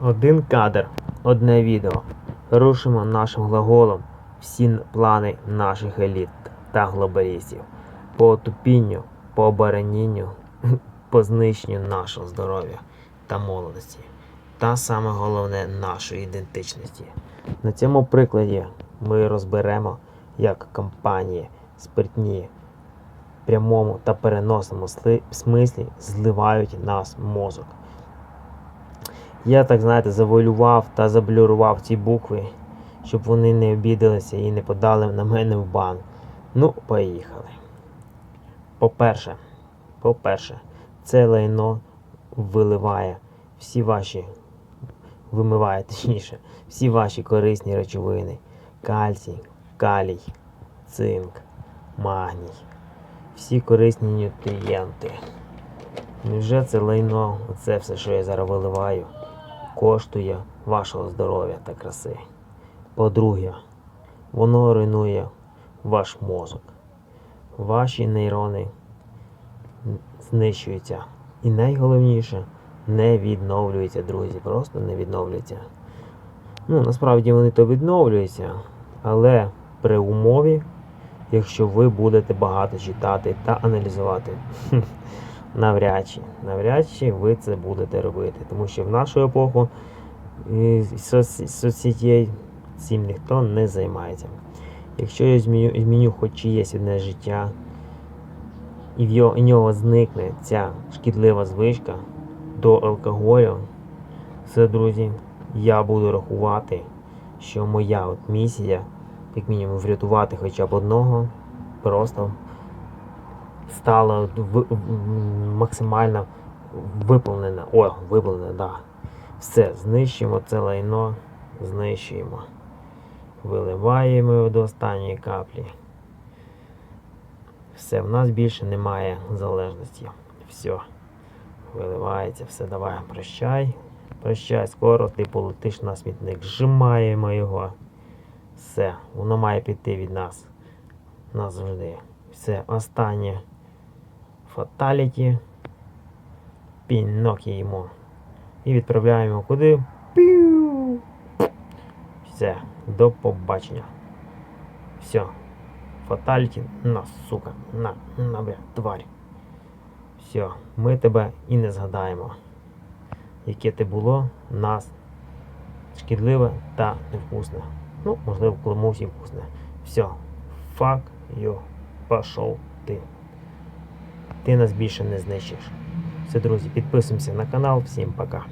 Один кадр, одне відео. Рушимо нашим глаголом всі плани наших еліт та глобалістів по отупінню, по оборонінню, по знищенню нашого здоров'я та молодості. Та саме головне нашої ідентичності. На цьому прикладі ми розберемо, як компанії спиртні в прямому та переносному смислі зливають нас мозок. Я так знаєте, завуалював та заблюрував ці букви, щоб вони не обідалися і не подали на мене в бан. Ну, поїхали. По-перше, по-перше, це лайно виливає всі ваші, вимиває точніше, всі ваші корисні речовини. Кальцій, калій, цинк, магній, всі корисні нутрієнти. Невже це лайно, оце все, що я зараз виливаю, коштує вашого здоров'я та краси? По-друге, воно руйнує ваш мозок. Ваші нейрони знищуються. І найголовніше, не відновлюються, друзі. Просто не відновлюються. Ну, насправді вони то відновлюються, але при умові, якщо ви будете багато читати та аналізувати. Навряд чи, навряд чи ви це будете робити. Тому що в нашу епоху соцсетей цим ніхто не займається. Якщо я зміню, зміню хоч чиєсь одне життя, і в нього зникне ця шкідлива звичка до алкоголю, все, друзі, я буду рахувати, що моя от місія, як мінімум, врятувати хоча б одного, просто стала в, максимально виповнена. О, виповнена, да. Все, знищимо це лайно, знищуємо. Виливаємо до останньої каплі. Все, в нас більше немає залежності. Все. Виливається, все, давай, прощай. Прощай, скоро ти полетиш на смітник. Зжимаємо його. Все, воно має піти від нас. Назавжди. Все, останнє. Фаталіті. Пінок йому. І відправляємо куди? Піу. Все, до побачення. Все. Фаталіті, на, сука, на, на, бля, тварь. Все, ми тебе і не згадаємо, яке ти було нас шкідливе та невкусне. Ну, можливо, комусь і вкусне. Все, fuck you, пошов ти. Ти нас більше не знищиш. Все, друзі, підписуємося на канал. Всім пока.